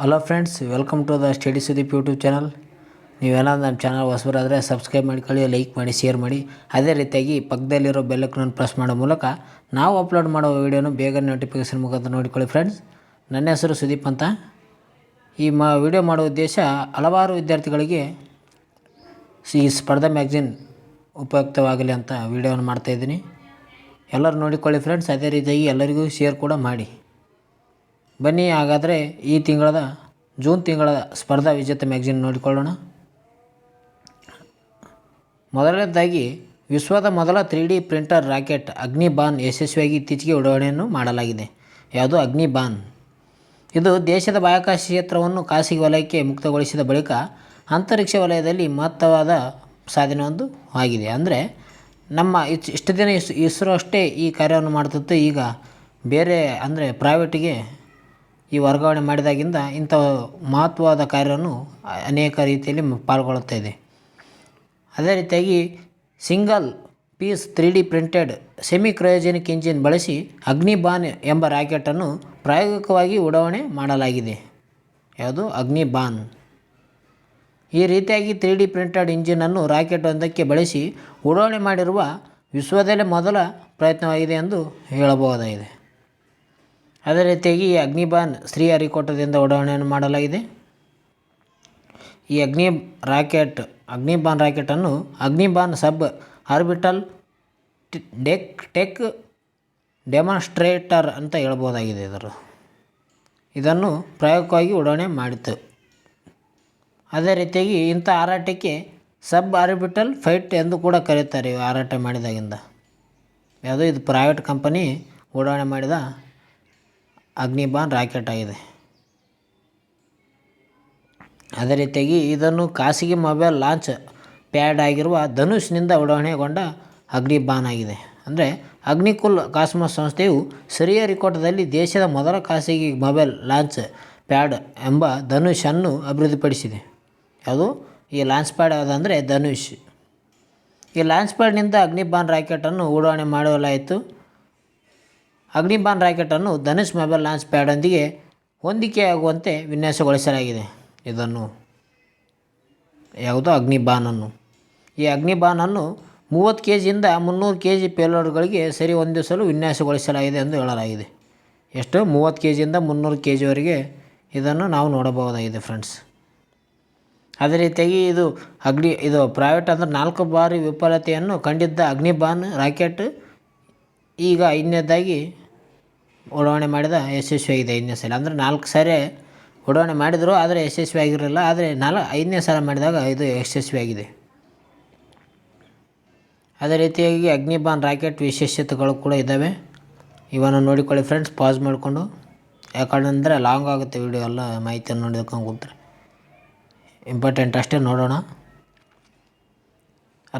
Hello friends welcome to the study Sudeep YouTube channel ನೀವೆಲ್ಲ ನಮ್ಮ channel ಹೊಸಬರಾದರೆ subscribe ಮಾಡ್ಕೊಳ್ಳಿ ಲೈಕ್ ಮಾಡಿ ಶೇರ್ ಮಾಡಿ. ಅದೇ ರೀತಿಯಾಗಿ ಪಕ್ಕದಲ್ಲಿರೋ ಬೆಲ್ಲಕ್ಕನ್ನು ಪ್ರೆಸ್ ಮಾಡೋ ಮೂಲಕ ನಾವು ಅಪ್ಲೋಡ್ ಮಾಡೋ ವೀಡಿಯೋನು ಬೇಗ ನೋಟಿಫಿಕೇಷನ್ ಮುಖಾಂತರ ನೋಡಿಕೊಳ್ಳಿ ಫ್ರೆಂಡ್ಸ್ ನನ್ನ ಹೆಸರು ಸುದೀಪ್ ಅಂತ. ಈ ಮಾ ವಿಡಿಯೋ ಮಾಡೋ ಉದ್ದೇಶ ಹಲವಾರು ವಿದ್ಯಾರ್ಥಿಗಳಿಗೆ ಈ ಸ್ಪರ್ಧಾ ಮ್ಯಾಗ್ಝಿನ್ ಉಪಯುಕ್ತವಾಗಲಿ ಅಂತ ವಿಡಿಯೋವನ್ನು ಮಾಡ್ತಾಯಿದ್ದೀನಿ ಎಲ್ಲರೂ ನೋಡಿಕೊಳ್ಳಿ ಫ್ರೆಂಡ್ಸ್ ಅದೇ ರೀತಿಯಾಗಿ ಎಲ್ಲರಿಗೂ ಶೇರ್ ಕೂಡ ಮಾಡಿ. ಬನ್ನಿ, ಹಾಗಾದರೆ ಈ ತಿಂಗಳದ, ಜೂನ್ ತಿಂಗಳ ಸ್ಪರ್ಧಾ ವಿಜೇತ ಮ್ಯಾಗ್ಝಿನ್ ನೋಡಿಕೊಳ್ಳೋಣ. ಮೊದಲನೇದಾಗಿ, ವಿಶ್ವದ ಮೊದಲ three D printer rocket Agnibaan ಯಶಸ್ವಿಯಾಗಿ ಇತ್ತೀಚೆಗೆ ಉಡಾವಣೆಯನ್ನು ಮಾಡಲಾಗಿದೆ. ಯಾವುದು? ಅಗ್ನಿಬಾನ್. ಇದು ದೇಶದ ಬಾಹ್ಯಾಕಾಶ ಕ್ಷೇತ್ರವನ್ನು ಖಾಸಗಿ ವಲಯಕ್ಕೆ ಮುಕ್ತಗೊಳಿಸಿದ ಬಳಿಕ ಅಂತರಿಕ್ಷ ವಲಯದಲ್ಲಿ ಮಹತ್ವವಾದ ಸಾಧನೆಯೊಂದು ಆಗಿದೆ. ಅಂದರೆ, ನಮ್ಮ ಇಚ್- ಇಷ್ಟು ದಿನ ಇಸ್ ಇಸ್ರೋ ಅಷ್ಟೇ ಈ ಕಾರ್ಯವನ್ನು ಮಾಡ್ತಿತ್ತು. ಈಗ ಬೇರೆ, ಅಂದರೆ ಪ್ರೈವೇಟಿಗೆ ಈ ವರ್ಗಾವಣೆ ಮಾಡಿದಾಗಿಂದ ಇಂಥ ಮಹತ್ವವಾದ ಕಾರ್ಯವನ್ನು ಅನೇಕ ರೀತಿಯಲ್ಲಿ ಪಾಲ್ಗೊಳ್ಳುತ್ತಾ ಇದೆ. ಅದೇ ರೀತಿಯಾಗಿ single piece three D printed semi cryogenic engine ಬಳಸಿ ಅಗ್ನಿಬಾನ್ ಎಂಬ ರಾಕೆಟನ್ನು ಪ್ರಾಯೋಗಿಕವಾಗಿ ಉಡಾವಣೆ ಮಾಡಲಾಗಿದೆ. ಯಾವುದು? ಅಗ್ನಿಬಾನ್. ಈ ರೀತಿಯಾಗಿ ತ್ರೀ ಡಿ ಪ್ರಿಂಟೆಡ್ ಇಂಜಿನನ್ನು ರಾಕೆಟ್ ಒಂದಕ್ಕೆ ಬಳಸಿ ಉಡಾವಣೆ ಮಾಡಿರುವ ವಿಶ್ವದಲ್ಲೇ ಮೊದಲ ಪ್ರಯತ್ನವಾಗಿದೆ ಎಂದು ಹೇಳಬಹುದಾಗಿದೆ. ಅದೇ ರೀತಿಯಾಗಿ ಈ ಅಗ್ನಿಬಾನ್ ಶ್ರೀಹರಿಕೋಟದಿಂದ ಉಡಾವಣೆಯನ್ನು ಮಾಡಲಾಗಿದೆ. ಈ Agni rocket, Agnibaan ರಾಕೆಟನ್ನು Agnibaan sub orbital tech, tech demonstrator ಅಂತ ಹೇಳ್ಬೋದಾಗಿದೆ ಇದರ. ಇದನ್ನು ಪ್ರಾಯೋಗಿಕವಾಗಿ ಉಡಾವಣೆ ಮಾಡಿತು ಅದೇ ರೀತಿಯಾಗಿ ಇಂಥ ಹಾರಾಟಕ್ಕೆ ಸಬ್ ಆರ್ಬಿಟಲ್ ಫೈಟ್ ಎಂದು ಕೂಡ ಕರೆಯುತ್ತಾರೆ ಈ ಹಾರಾಟ ಮಾಡಿದಾಗಿಂದ. ಯಾವುದೋ ಇದು ಪ್ರೈವೇಟ್ ಕಂಪನಿ ಉಡಾವಣೆ ಮಾಡಿದ ಅಗ್ನಿಬಾನ್ ರಾಕೆಟ್ ಆಗಿದೆ. ಅದೇ ರೀತಿಯಾಗಿ ಇದನ್ನು ಖಾಸಗಿ ಮೊಬೈಲ್ ಲಾಂಚ್ ಪ್ಯಾಡ್ ಆಗಿರುವ ಧನುಷ್ನಿಂದ ಉಡಾವಣೆಗೊಂಡ ಅಗ್ನಿಬಾನ್ ಆಗಿದೆ. ಅಂದರೆ ಅಗ್ನಿಕುಲ್ ಕಾಸ್ಮೋಸ್ ಸಂಸ್ಥೆಯು ಶ್ರೀಹರಿಕೋಟದಲ್ಲಿ ದೇಶದ ಮೊದಲ ಖಾಸಗಿ ಮೊಬೈಲ್ ಲಾಂಚ್ ಪ್ಯಾಡ್ ಎಂಬ ಧನುಷನ್ನು ಅಭಿವೃದ್ಧಿಪಡಿಸಿದೆ. ಅದು ಈ ಲಾಂಚ್ ಪ್ಯಾಡ್ ಯಾವುದಂದರೆ ಧನುಷ್. ಈ ಲಾಂಚ್ ಪ್ಯಾಡ್ನಿಂದ ಅಗ್ನಿಬಾನ್ ರಾಕೆಟನ್ನು ಉಡಾವಣೆ ಮಾಡಲಾಯಿತು. ಅಗ್ನಿಬಾನ್ ರಾಕೆಟನ್ನು ಧನುಷ್ ಮೊಬೈಲ್ ಲಾಂಚ್ ಪ್ಯಾಡೊಂದಿಗೆ ಹೊಂದಿಕೆಯಾಗುವಂತೆ ವಿನ್ಯಾಸಗೊಳಿಸಲಾಗಿದೆ. ಇದನ್ನು ಯಾವುದು ಅಗ್ನಿಬಾನನ್ನು. ಈ ಅಗ್ನಿಬಾನನ್ನು ಮೂವತ್ತು ಕೆ ಜಿಯಿಂದ ಮುನ್ನೂರು ಕೆ ಜಿ ಪೇಲೋಡ್ಗಳಿಗೆ ಸರಿ ಹೊಂದಿಸಲು ವಿನ್ಯಾಸಗೊಳಿಸಲಾಗಿದೆ ಎಂದು ಹೇಳಲಾಗಿದೆ. ಎಷ್ಟು? ಮೂವತ್ತು ಕೆ ಜಿಯಿಂದ ಮುನ್ನೂರು ಕೆ ಜಿವರೆಗೆ ಇದನ್ನು ನಾವು ನೋಡಬಹುದಾಗಿದೆ ಫ್ರೆಂಡ್ಸ್. ಅದೇ ರೀತಿಯಾಗಿ ಇದು ಅಗ್ನಿ, ಇದು ಪ್ರೈವೇಟ್ ಅಂದರೆ ನಾಲ್ಕು ಬಾರಿ ವಿಫಲತೆಯನ್ನು ಕಂಡಿದ್ದ ಅಗ್ನಿಬಾನ್ ರಾಕೆಟ್ ಈಗ ಐದನೇದಾಗಿ ಉಡಾವಣೆ ಮಾಡಿದ ಯಶಸ್ವಿಯಾಗಿದೆ ಐದನೇ ಸಲ. ಅಂದರೆ ನಾಲ್ಕು ಸಾರಿ ಉಡಾವಣೆ ಮಾಡಿದರು, ಆದರೆ ಯಶಸ್ವಿ ಆಗಿರಲಿಲ್ಲ ಆದರೆ ನಾಲ್ಕು, ಐದನೇ ಸಲ ಮಾಡಿದಾಗ ಇದು ಯಶಸ್ವಿಯಾಗಿದೆ. ಅದೇ ರೀತಿಯಾಗಿ ಅಗ್ನಿಬಾನ್ ರಾಕೆಟ್ ವಿಶೇಷತೆಗಳು ಕೂಡ ಇದ್ದಾವೆ. ಇವನ್ನು ನೋಡಿಕೊಳ್ಳಿ ಫ್ರೆಂಡ್ಸ್, ಪಾಸ್ ಮಾಡಿಕೊಂಡು. ಯಾಕಂದರೆ ಲಾಂಗ್ ಆಗುತ್ತೆ ವಿಡಿಯೋ ಎಲ್ಲ, ಮಾಹಿತಿಯನ್ನು ನೋಡೋದಕ್ಕೆ ಕೂತ್ರೆ. ಇಂಪಾರ್ಟೆಂಟ್ ಅಷ್ಟೇ ನೋಡೋಣ.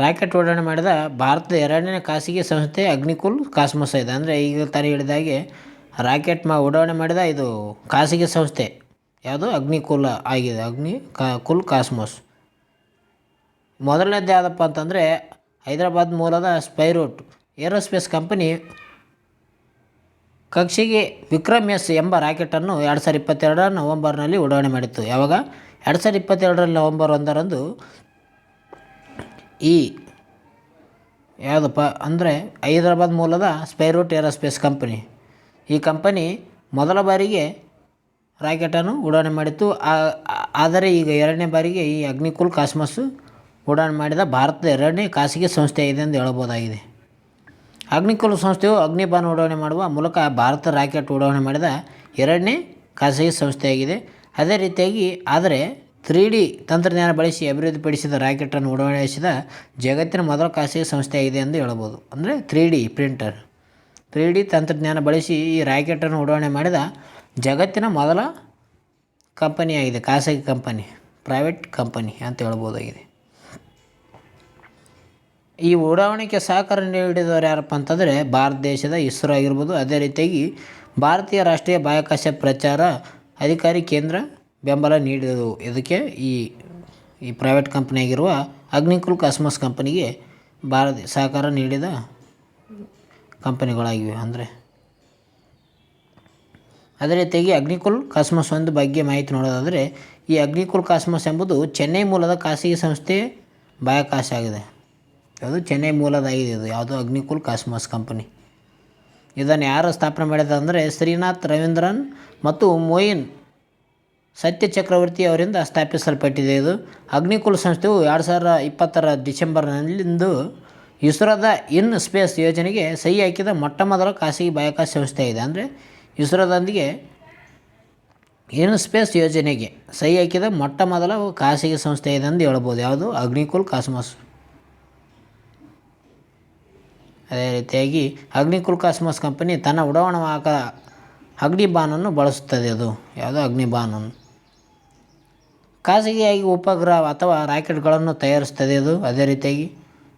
ರಾಕೆಟ್ ಉಡಾವಣೆ ಮಾಡಿದ ಭಾರತದ ಎರಡನೇ ಖಾಸಗಿ ಸಂಸ್ಥೆ ಅಗ್ನಿಕುಲ್ ಕಾಸ್ಮೋಸ್ ಇದೆ. ಅಂದರೆ ಈಗ ತಾನೇ ಹೇಳಿದ ಹಾಗೆ ರಾಕೆಟ್ ಮಾ ಉಡಾವಣೆ ಮಾಡಿದ ಇದು ಖಾಸಗಿ ಸಂಸ್ಥೆ. ಯಾವುದು? ಅಗ್ನಿಕುಲ ಆಗಿದೆ. ಅಗ್ನಿ, ಕಾ, ಕುಲ್ ಕಾಸ್ಮೋಸ್. ಮೊದಲನೇದು ಯಾವುದಪ್ಪ ಅಂತಂದರೆ ಹೈದರಾಬಾದ್ ಮೂಲದ ಸ್ಪೈರೋಟ್ ಏರೋಸ್ಪೇಸ್ ಕಂಪನಿ ಕಕ್ಷೆಗೆ ವಿಕ್ರಮ್ ಎಸ್ ಎಂಬ ರಾಕೆಟನ್ನು ಎರಡು ಸಾವಿರದ ಇಪ್ಪತ್ತೆರಡರ ನವಂಬರ್ನಲ್ಲಿ ಉಡಾವಣೆ ಮಾಡಿತ್ತು. ಯಾವಾಗ? ಎರಡು ಸಾವಿರದ ಇಪ್ಪತ್ತೆರಡರ ನವಂಬರ್ ಒಂದರಂದು ಈ ಯಾವುದಪ್ಪ ಅಂದರೆ ಹೈದರಾಬಾದ್ ಮೂಲದ ಸ್ಪೈರೋಟ್ ಏರೋಸ್ಪೇಸ್ ಕಂಪನಿ. ಈ ಕಂಪನಿ ಮೊದಲ ಬಾರಿಗೆ ರಾಕೆಟನ್ನು ಉಡಾವಣೆ ಮಾಡಿತ್ತು. ಆದರೆ ಈಗ ಎರಡನೇ ಬಾರಿಗೆ ಈ ಅಗ್ನಿಕುಲ್ ಕಾಸ್ಮಸ್ಸು ಉಡಾವಣೆ ಮಾಡಿದ ಭಾರತದ ಎರಡನೇ ಖಾಸಗಿ ಸಂಸ್ಥೆಯಾಗಿದೆ ಎಂದು ಹೇಳಬಹುದಾಗಿದೆ. ಅಗ್ನಿಕುಲ್ ಸಂಸ್ಥೆಯು ಅಗ್ನಿಬಾನ್ ಉಡಾವಣೆ ಮಾಡುವ ಮೂಲಕ ಭಾರತ ರಾಕೆಟ್ ಉಡಾವಣೆ ಮಾಡಿದ ಎರಡನೇ ಖಾಸಗಿ ಸಂಸ್ಥೆಯಾಗಿದೆ. ಅದೇ ರೀತಿಯಾಗಿ ಆದರೆ ತ್ರೀ ಡಿ ತಂತ್ರಜ್ಞಾನ ಬಳಸಿ ಅಭಿವೃದ್ಧಿಪಡಿಸಿದ ರಾಕೆಟನ್ನು ಉಡಾವಣೆಸಿದ ಜಗತ್ತಿನ ಮೊದಲ ಖಾಸಗಿ ಸಂಸ್ಥೆಯಾಗಿದೆ ಎಂದು ಹೇಳಬಹುದು. ಅಂದರೆ three D printer. Three D ತಂತ್ರಜ್ಞಾನ ಬಳಸಿ ಈ ರಾಕೆಟನ್ನು ಉಡಾವಣೆ ಮಾಡಿದ ಜಗತ್ತಿನ ಮೊದಲ ಕಂಪನಿಯಾಗಿದೆ ಖಾಸಗಿ ಕಂಪನಿ, ಪ್ರೈವೇಟ್ ಕಂಪನಿ ಅಂತ ಹೇಳ್ಬೋದಾಗಿದೆ. ಈ ಉಡಾವಣೆಗೆ ಸಹಕಾರ ನೀಡಿದವರು ಯಾರಪ್ಪ ಅಂತಂದರೆ ಭಾರತ ದೇಶದ ಇಸ್ರೋ ಆಗಿರ್ಬೋದು. ಅದೇ ರೀತಿಯಾಗಿ ಭಾರತೀಯ ರಾಷ್ಟ್ರೀಯ ಬಾಹ್ಯಾಕಾಶ ಪ್ರಚಾರ ಅಧಿಕಾರಿ ಕೇಂದ್ರ ಬೆಂಬಲ ನೀಡಿದವು ಇದಕ್ಕೆ ಈ ಈ ಪ್ರೈವೇಟ್ ಕಂಪ್ನಿಯಾಗಿರುವ ಅಗ್ನಿಕುಲ್ ಕಾಸ್ಮೋಸ್ ಕಂಪನಿಗೆ ಭಾರತ ಸಹಕಾರ ನೀಡಿದ ಕಂಪನಿಗಳಾಗಿವೆ ಅಂದರೆ. ಅದೇ ರೀತಿಯಾಗಿ ಅಗ್ನಿಕುಲ್ ಕಾಸ್ಮಸ್ ಒಂದು ಬಗ್ಗೆ ಮಾಹಿತಿ ನೋಡೋದಾದರೆ, ಈ ಅಗ್ನಿಕುಲ್ ಕಾಸ್ಮಸ್ ಎಂಬುದು ಚೆನ್ನೈ ಮೂಲದ ಖಾಸಗಿ ಸಂಸ್ಥೆ ಬಾಹ್ಯಾಕಾಶ ಆಗಿದೆ. ಅದು ಚೆನ್ನೈ ಮೂಲದಾಗಿದೆ ಇದು, ಯಾವುದು ಅಗ್ನಿಕುಲ್ ಕಾಸ್ಮಸ್ ಕಂಪನಿ. ಇದನ್ನು ಯಾರು ಸ್ಥಾಪನೆ ಮಾಡಿದ ಅಂದರೆ ಶ್ರೀನಾಥ್ ರವೀಂದ್ರನ್ ಮತ್ತು ಮೊಯಿನ್ ಸತ್ಯ ಚಕ್ರವರ್ತಿ ಅವರಿಂದ ಸ್ಥಾಪಿಸಲ್ಪಟ್ಟಿದೆ ಇದು. ಅಗ್ನಿಕುಲ್ ಸಂಸ್ಥೆಯು ಎರಡು ಸಾವಿರ ಇಪ್ಪತ್ತರ ಡಿಸೆಂಬರ್ನಲ್ಲಿಂದು ಇಸ್ರೋದ ಇನ್ ಸ್ಪೇಸ್ ಯೋಜನೆಗೆ ಸಹಿ ಹಾಕಿದ ಮೊಟ್ಟ ಮೊದಲ ಖಾಸಗಿ ಬಾಹ್ಯಾಕಾಶ ಇದೆ. ಅಂದರೆ ಇಸ್ರೋದೊಂದಿಗೆ ಇನ್ ಸ್ಪೇಸ್ ಯೋಜನೆಗೆ ಸಹಿ ಹಾಕಿದ ಮೊಟ್ಟ ಮೊದಲ ಖಾಸಗಿ ಸಂಸ್ಥೆ ಇದೆ ಎಂದು ಹೇಳ್ಬೋದು. ಯಾವುದು? ಅಗ್ನಿಕುಲ್ ಕಾಸ್ಮಸ್. ಅದೇ ರೀತಿಯಾಗಿ ಅಗ್ನಿಕುಲ್ ಕಾಸ್ಮಸ್ ಕಂಪನಿ ತನ್ನ ಉಡಾವಣಾ ವಾಹಕ ಅಗ್ನಿಬಾನನ್ನು ಬಳಸುತ್ತದೆ. ಅದು ಯಾವುದೋ? ಅಗ್ನಿಬಾನನ್ನು. ಖಾಸಗಿಯಾಗಿ ಉಪಗ್ರಹ ಅಥವಾ ರಾಕೆಟ್ಗಳನ್ನು ತಯಾರಿಸ್ತದೆ ಅದು. ಅದೇ ರೀತಿಯಾಗಿ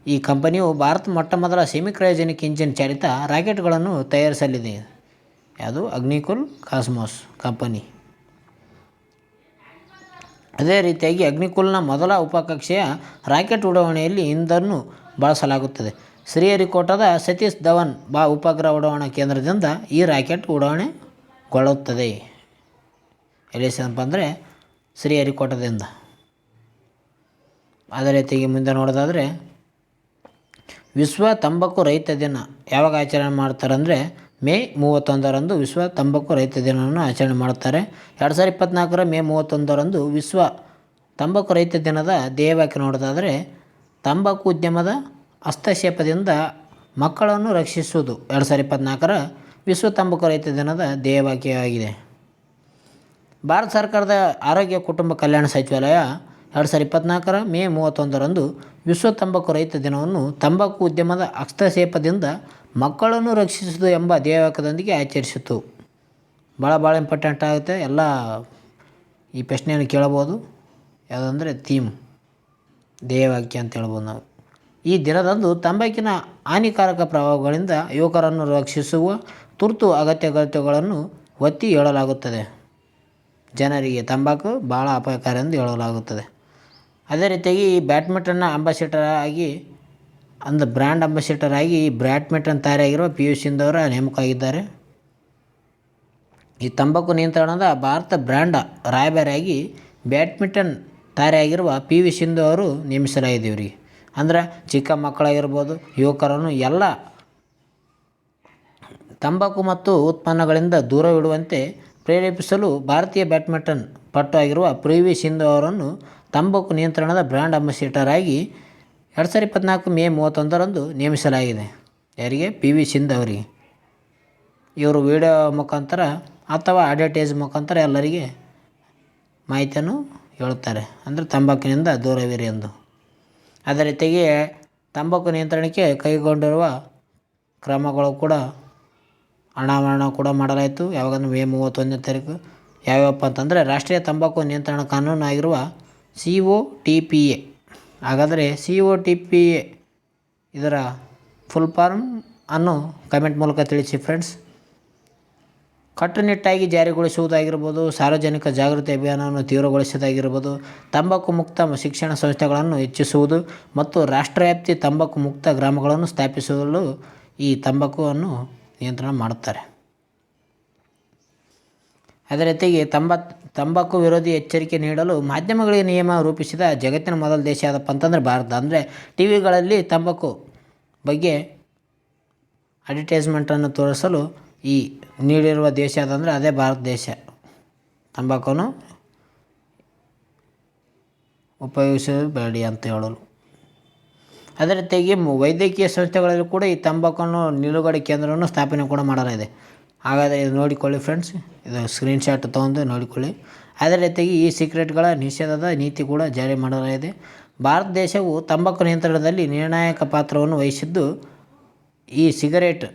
ಈ ಕಂಪನಿಯು ಭಾರತ ಮೊಟ್ಟ ಮೊದಲ ಸೆಮಿ ಕ್ರಯೋಜೆನಿಕ್ ಇಂಜಿನ್ ಚಾಲಿತ ರಾಕೆಟ್ಗಳನ್ನು ತಯಾರಿಸಲಿದೆ. ಯಾವುದು? Agnikul Cosmos company. ಅದೇ ರೀತಿಯಾಗಿ ಅಗ್ನಿಕುಲ್ನ ಮೊದಲ ಉಪಕಕ್ಷೆಯ ರಾಕೆಟ್ ಉಡಾವಣೆಯಲ್ಲಿ ಇಂಧನ್ನು ಬಳಸಲಾಗುತ್ತದೆ. ಶ್ರೀಹರಿಕೋಟದ ಸತೀಶ್ ಧವನ್ ಬಾ ಉಪಗ್ರಹ ಉಡಾವಣಾ ಕೇಂದ್ರದಿಂದ ಈ ರಾಕೆಟ್ ಉಡಾವಣೆಗೊಳ್ಳುತ್ತದೆ. ಎಲ್ಲಿಸಪ್ಪ ಅಂದರೆ ಶ್ರೀಹರಿಕೋಟದಿಂದ ಅದೇ ರೀತಿಯಾಗಿ ಮುಂದೆ ನೋಡೋದಾದರೆ ವಿಶ್ವ ತಂಬಾಕು ರಹಿತ ದಿನ ಯಾವಾಗ ಆಚರಣೆ ಮಾಡ್ತಾರೆ ಅಂದರೆ ಮೇ ಮೂವತ್ತೊಂದರಂದು ವಿಶ್ವ ತಂಬಾಕು ರಹಿತ ದಿನವನ್ನು ಆಚರಣೆ ಮಾಡುತ್ತಾರೆ ಎರಡು ಸಾವಿರದ ಇಪ್ಪತ್ತ್ನಾಲ್ಕರ ಮೇ ಮೂವತ್ತೊಂದರಂದು ವಿಶ್ವ ತಂಬಾಕು ರಹಿತ ದಿನದ ಧ್ಯೇಯವಾಕ್ಯ ನೋಡೋದಾದರೆ, ತಂಬಾಕು ಉದ್ಯಮದ ಹಸ್ತಕ್ಷೇಪದಿಂದ ಮಕ್ಕಳನ್ನು ರಕ್ಷಿಸುವುದು ಎರಡು ಸಾವಿರದ ಇಪ್ಪತ್ತ್ನಾಲ್ಕರ ವಿಶ್ವ ತಂಬಾಕು ರಹಿತ ದಿನದ ಧ್ಯೇಯವಾಕ್ಯವಾಗಿದೆ ಭಾರತ ಸರ್ಕಾರದ ಆರೋಗ್ಯ ಕುಟುಂಬ ಕಲ್ಯಾಣ ಸಚಿವಾಲಯ ಎರಡು ಸಾವಿರದ ಇಪ್ಪತ್ನಾಲ್ಕರ ಮೇ ಮೂವತ್ತೊಂದರಂದು ವಿಶ್ವ ತಂಬಾಕು ರಹಿತ ದಿನವನ್ನು ತಂಬಾಕು ಉದ್ಯಮದ ಹಸ್ತಕ್ಷೇಪದಿಂದ ಮಕ್ಕಳನ್ನು ರಕ್ಷಿಸುವುದು ಎಂಬ ಧ್ಯೇಯವಾಕ್ಯದೊಂದಿಗೆ ಆಚರಿಸಿತು. ಭಾಳ ಭಾಳ ಇಂಪಾರ್ಟೆಂಟ್ ಆಗುತ್ತೆ. ಎಲ್ಲ ಈ ಪ್ರಶ್ನೆಯನ್ನು ಕೇಳಬೋದು ಯಾವುದಂದರೆ ಥೀಮ್, ಧ್ಯೇಯವಾಕ್ಯ ಅಂತ ಹೇಳ್ಬೋದು ನಾವು. ಈ ದಿನದಂದು ತಂಬಾಕಿನ ಹಾನಿಕಾರಕ ಪ್ರಭಾವಗಳಿಂದ ಯುವಕರನ್ನು ರಕ್ಷಿಸುವ ತುರ್ತು ಅಗತ್ಯಗತ್ಯಗಳನ್ನು ಒತ್ತಿ ಹೇಳಲಾಗುತ್ತದೆ. ಜನರಿಗೆ ತಂಬಾಕು ಭಾಳ ಅಪಾಯಕಾರಿ ಎಂದು ಹೇಳಲಾಗುತ್ತದೆ. ಅದೇ ರೀತಿಯಾಗಿ ಈ ಬ್ಯಾಡ್ಮಿಂಟನ್ನ ಅಂಬಾಸಿಡರ್ ಆಗಿ, ಅಂದ ಬ್ರ್ಯಾಂಡ್ ಅಂಬಾಸಿಡರ್ ಆಗಿ ಬ್ಯಾಡ್ಮಿಂಟನ್ ತಾರೆಯಾಗಿರುವ ಪಿ ಯು ನೇಮಕ ಆಗಿದ್ದಾರೆ ಈ ತಂಬಾಕು ನಿಯಂತ್ರಣದ ಭಾರತ ಬ್ರ್ಯಾಂಡ್ ರಾಯಭಾರಿಯಾಗಿ ಬ್ಯಾಡ್ಮಿಂಟನ್ ತಾರೆಯಾಗಿರುವ ಪಿ ವಿ ಸಿಂಧು ಅವರು ನೇಮಿಸಲಾಗಿದ್ದೀವ್ರಿ. ಅಂದ್ರೆ ಚಿಕ್ಕ ಮಕ್ಕಳಾಗಿರ್ಬೋದು, ಯುವಕರನ್ನು ಎಲ್ಲ ತಂಬಾಕು ಮತ್ತು ಉತ್ಪನ್ನಗಳಿಂದ ದೂರವಿಡುವಂತೆ ಪ್ರೇರೇಪಿಸಲು ಭಾರತೀಯ ಬ್ಯಾಡ್ಮಿಂಟನ್ ಪಟ್ಟು ಆಗಿರುವ ಪಿ ವಿ ಸಿಂಧು ಅವರನ್ನು ತಂಬಾಕು ನಿಯಂತ್ರಣದ ಬ್ರ್ಯಾಂಡ್ ಅಂಬಾಸಿಡರ್ ಆಗಿ ಎರಡು ಸಾವಿರದ ಇಪ್ಪತ್ತ್ನಾಲ್ಕು ಮೇ ಮೂವತ್ತೊಂದರಂದು ನೇಮಿಸಲಾಗಿದೆ. ಯಾರಿಗೆ? ಪಿ ವಿ ಸಿಂಧ್ ಅವರಿಗೆ. ಇವರು ವಿಡಿಯೋ ಮುಖಾಂತರ ಅಥವಾ ಅಡ್ವರ್ಟೈಸ್ ಮುಖಾಂತರ ಎಲ್ಲರಿಗೆ ಮಾಹಿತಿಯನ್ನು ಹೇಳುತ್ತಾರೆ. ಅಂದರೆ ತಂಬಾಕಿನಿಂದ ದೂರವಿರಿ ಎಂದು. ಅದೇ ರೀತಿಯಾಗಿ ತಂಬಾಕು ನಿಯಂತ್ರಣಕ್ಕೆ ಕೈಗೊಂಡಿರುವ ಕ್ರಮಗಳು ಕೂಡ ಅನಾವರಣ ಕೂಡ ಮಾಡಲಾಯಿತು. ಯಾವಾಗಂದ್ರೆ ಮೇ ಮೂವತ್ತೊಂದನೇ ತಾರೀಕು. ಯಾವ್ಯಾವಪ್ಪ ಅಂತಂದರೆ ರಾಷ್ಟ್ರೀಯ ತಂಬಾಕು ನಿಯಂತ್ರಣ ಕಾನೂನು ಆಗಿರುವ C O T P A ಹಾಗಾದರೆ C O T P A ಇದರ ಫುಲ್ ಫಾರ್ಮ್ ಅನ್ನು ಕಮೆಂಟ್ ಮೂಲಕ ತಿಳಿಸಿ ಫ್ರೆಂಡ್ಸ್ ಕಟ್ಟುನಿಟ್ಟಾಗಿ ಜಾರಿಗೊಳಿಸುವುದಾಗಿರ್ಬೋದು, ಸಾರ್ವಜನಿಕ ಜಾಗೃತಿ ಅಭಿಯಾನವನ್ನು ತೀವ್ರಗೊಳಿಸೋದಾಗಿರ್ಬೋದು, ತಂಬಾಕು ಮುಕ್ತ ಶಿಕ್ಷಣ ಸಂಸ್ಥೆಗಳನ್ನು ಹೆಚ್ಚಿಸುವುದು ಮತ್ತು ರಾಷ್ಟ್ರವ್ಯಾಪ್ತಿ ತಂಬಾಕು ಮುಕ್ತ ಗ್ರಾಮಗಳನ್ನು ಸ್ಥಾಪಿಸಲು ಈ ತಂಬಾಕುವನ್ನು ನಿಯಂತ್ರಣ ಮಾಡುತ್ತಾರೆ. ಅದೇ ರೀತಿಯಾಗಿ ತಂಬಾ, ತಂಬಾಕು ವಿರೋಧಿ ಎಚ್ಚರಿಕೆ ನೀಡಲು ಮಾಧ್ಯಮಗಳಿಗೆ ನಿಯಮ ರೂಪಿಸಿದ ಜಗತ್ತಿನ ಮೊದಲ ದೇಶ ಯಾವುದಪ್ಪ ಅಂತಂದರೆ ಭಾರತ. ಅಂದರೆ ಟಿ ವಿಗಳಲ್ಲಿ ತಂಬಾಕು ಬಗ್ಗೆ ಅಡ್ವರ್ಟೈಸ್ಮೆಂಟನ್ನು ತೋರಿಸಲು ಈ ನೀಡಿರುವ ದೇಶ ಅದಂದರೆ ಅದೇ ಭಾರತ ದೇಶ. ತಂಬಾಕನ್ನು ಉಪಯೋಗಿಸಬೇಡಿ ಅಂತ ಹೇಳಲು ಅದೇ ರೀತಿಯಾಗಿ ವೈದ್ಯಕೀಯ ಸಂಸ್ಥೆಗಳಲ್ಲಿ ಕೂಡ ಈ ತಂಬಾಕನ್ನು ನಿಲುಗಡೆ ಕೇಂದ್ರವನ್ನು ಸ್ಥಾಪನೆ ಕೂಡ ಮಾಡಲಾಗಿದೆ. ಹಾಗಾದರೆ ಇದು ನೋಡಿಕೊಳ್ಳಿ ಫ್ರೆಂಡ್ಸ್ ಇದು ಸ್ಕ್ರೀನ್ಶಾಟ್ ತೊಗೊಂಡು ನೋಡಿಕೊಳ್ಳಿ. ಅದೇ ರೀತಿಯಾಗಿ ಈ ಸಿಗರೆಟ್ಗಳ ನಿಷೇಧದ ನೀತಿ ಕೂಡ ಜಾರಿ ಮಾಡಲಾಗಿದೆ. ಭಾರತ ದೇಶವು ತಂಬಾಕು ನಿಯಂತ್ರಣದಲ್ಲಿ ನಿರ್ಣಾಯಕ ಪಾತ್ರವನ್ನು ವಹಿಸಿದ್ದು, ಈ ಸಿಗರೇಟ್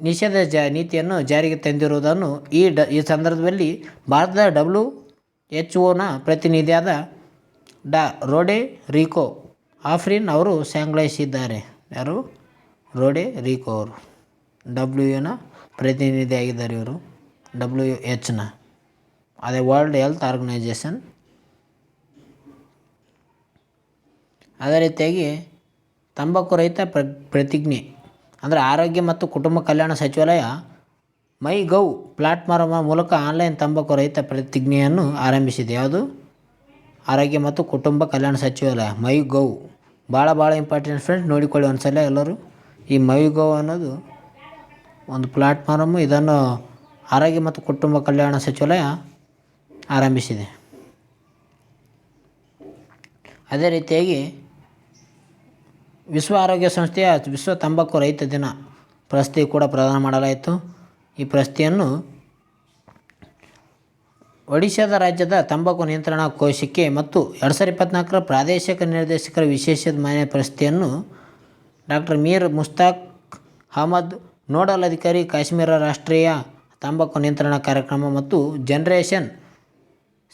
ನಿಷೇಧ ಜ, ನೀತಿಯನ್ನು ಜಾರಿಗೆ ತಂದಿರುವುದನ್ನು ಈ ಡ, ಈ ಸಂದರ್ಭದಲ್ಲಿ ಭಾರತದ ಡಬ್ಲ್ಯೂ ಎಚ್ ಒನ ಪ್ರತಿನಿಧಿಯಾದ ಡಾ ರೋಡೆ ರಿಕೋ ಆಫ್ರಿನ್ ಅವರು ಸಂಗ್ರಹಿಸಿದ್ದಾರೆ. ಯಾರು? ರೋಡೆ ರಿಕೋ ಅವರು. ಡಬ್ಲ್ಯೂ ಎನ ಪ್ರತಿನಿಧಿಯಾಗಿದ್ದಾರೆ ಇವರು. ಡಬ್ಲ್ಯೂ ಎಚ್ನ ಅದೇ ವರ್ಲ್ಡ್ ಹೆಲ್ತ್ ಆರ್ಗನೈಜೇಷನ್ ಅದೇ ರೀತಿಯಾಗಿ ತಂಬಾಕು ರಹಿತ ಪ್ರ, ಪ್ರತಿಜ್ಞೆ, ಅಂದರೆ ಆರೋಗ್ಯ ಮತ್ತು ಕುಟುಂಬ ಕಲ್ಯಾಣ ಸಚಿವಾಲಯ ಮೈ ಗೌ ಪ್ಲಾಟ್ಫಾರ್ಮ್ ಮೂಲಕ ಆನ್ಲೈನ್ ತಂಬಾಕು ರಹಿತ ಪ್ರತಿಜ್ಞೆಯನ್ನು ಆರಂಭಿಸಿದೆ. ಯಾವುದು? ಆರೋಗ್ಯ ಮತ್ತು ಕುಟುಂಬ ಕಲ್ಯಾಣ ಸಚಿವಾಲಯ ಮೈ ಗೌ ಭಾಳ ಭಾಳ ಇಂಪಾರ್ಟೆಂಟ್ ಫ್ರೆಂಡ್ಸ್ ನೋಡಿಕೊಳ್ಳಿ ಒಂದ್ಸಲ ಎಲ್ಲರೂ. ಈ ಮೈ ಗೌ ಅನ್ನೋದು ಒಂದು ಪ್ಲಾಟ್ಫಾರಮ್ ಇದನ್ನು ಆರೋಗ್ಯ ಮತ್ತು ಕುಟುಂಬ ಕಲ್ಯಾಣ ಸಚಿವಾಲಯ ಆರಂಭಿಸಿದೆ. ಅದೇ ರೀತಿಯಾಗಿ ವಿಶ್ವ ಆರೋಗ್ಯ ಸಂಸ್ಥೆಯ ವಿಶ್ವ ತಂಬಾಕು ರಹಿತ ದಿನ ಪ್ರಶಸ್ತಿ ಕೂಡ ಪ್ರದಾನ ಮಾಡಲಾಯಿತು. ಈ ಪ್ರಶಸ್ತಿಯನ್ನು ಒಡಿಶಾದ ರಾಜ್ಯದ ತಂಬಾಕು ನಿಯಂತ್ರಣ ಕೋಶಕ್ಕೆ ಮತ್ತು ಎರಡು ಸಾವಿರದ ಇಪ್ಪತ್ನಾಲ್ಕರ ಪ್ರಾದೇಶಿಕ ನಿರ್ದೇಶಕರ ವಿಶೇಷ ಮಾನ್ಯ ಪ್ರಶಸ್ತಿಯನ್ನು ಡಾಕ್ಟರ್ ಮೀರ್ ಮುಸ್ತಾಕ್ ಅಹಮದ್ ನೋಡಲ್ ಅಧಿಕಾರಿ ಕಾಶ್ಮೀರ ರಾಷ್ಟ್ರೀಯ ತಂಬಾಕು ನಿಯಂತ್ರಣ ಕಾರ್ಯಕ್ರಮ ಮತ್ತು ಜನರೇಷನ್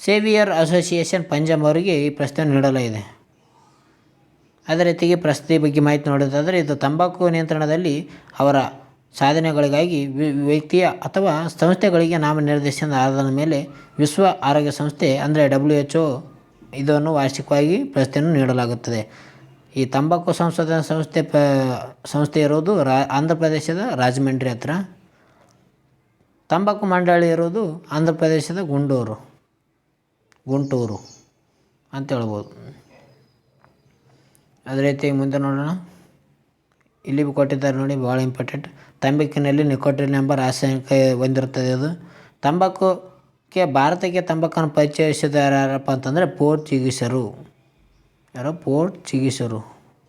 ಸೇವಿಯರ್ ಅಸೋಸಿಯೇಷನ್ ಪಂಜಾಬ್ ಅವರಿಗೆ ಈ ಪ್ರಶ್ನೆ ನೀಡಲಾಗಿದೆ. ಅದೇ ರೀತಿಗೆ ಪ್ರಶ್ನೆ ಬಗ್ಗೆ ಮಾಹಿತಿ ನೋಡೋದಾದರೆ, ಇದು ತಂಬಾಕು ನಿಯಂತ್ರಣದಲ್ಲಿ ಅವರ ಸಾಧನೆಗಳಿಗಾಗಿ ವ್ಯಕ್ತಿಯ ಅಥವಾ ಸಂಸ್ಥೆಗಳಿಗೆ ನಾಮನಿರ್ದೇಶನದ ಆಧಾರದ ಮೇಲೆ ವಿಶ್ವ ಆರೋಗ್ಯ ಸಂಸ್ಥೆ, ಅಂದರೆ ಡಬ್ಲ್ಯೂ ಎಚ್ ಒ ಇದನ್ನು ವಾರ್ಷಿಕವಾಗಿ ಪ್ರಶಸ್ತಿಯನ್ನು ನೀಡಲಾಗುತ್ತದೆ. ಈ ತಂಬಾಕು ಸಂಶೋಧನಾ ಸಂಸ್ಥೆ ಪ, ಸಂಸ್ಥೆ ಇರೋದು ರಾ, ಆಂಧ್ರ ಪ್ರದೇಶದ ರಾಜಮಂಡ್ರಿ ಹತ್ರ. ತಂಬಾಕು ಮಂಡಳಿ ಇರೋದು ಆಂಧ್ರ ಪ್ರದೇಶದ ಗುಂಡೂರು, ಗುಂಟೂರು ಅಂತ ಹೇಳ್ಬೋದು. ಅದೇ ರೀತಿ ಮುಂದೆ ನೋಡೋಣ. ಇಲ್ಲಿ ಕೊಟ್ಟಿದ್ದಾರೆ ನೋಡಿ ಭಾಳ ಇಂಪಾರ್ಟೆಂಟ್. ತಂಬಾಕಿನಲ್ಲಿ ನಿಕೋಟಿನ್ ಎಂಬ ರಾಸಾಯನಿಕ ಹೊಂದಿರುತ್ತದೆ ಅದು. ತಂಬಾಕುಗೆ ಭಾರತಕ್ಕೆ ತಂಬಾಕನ್ನು ಪರಿಚಯಿಸಿದ ಯಾರಪ್ಪ ಅಂತಂದರೆ ಪೋರ್ಚುಗೀಸರು. ಯಾರೋ? ಪೋರ್ಚುಗೀಸರು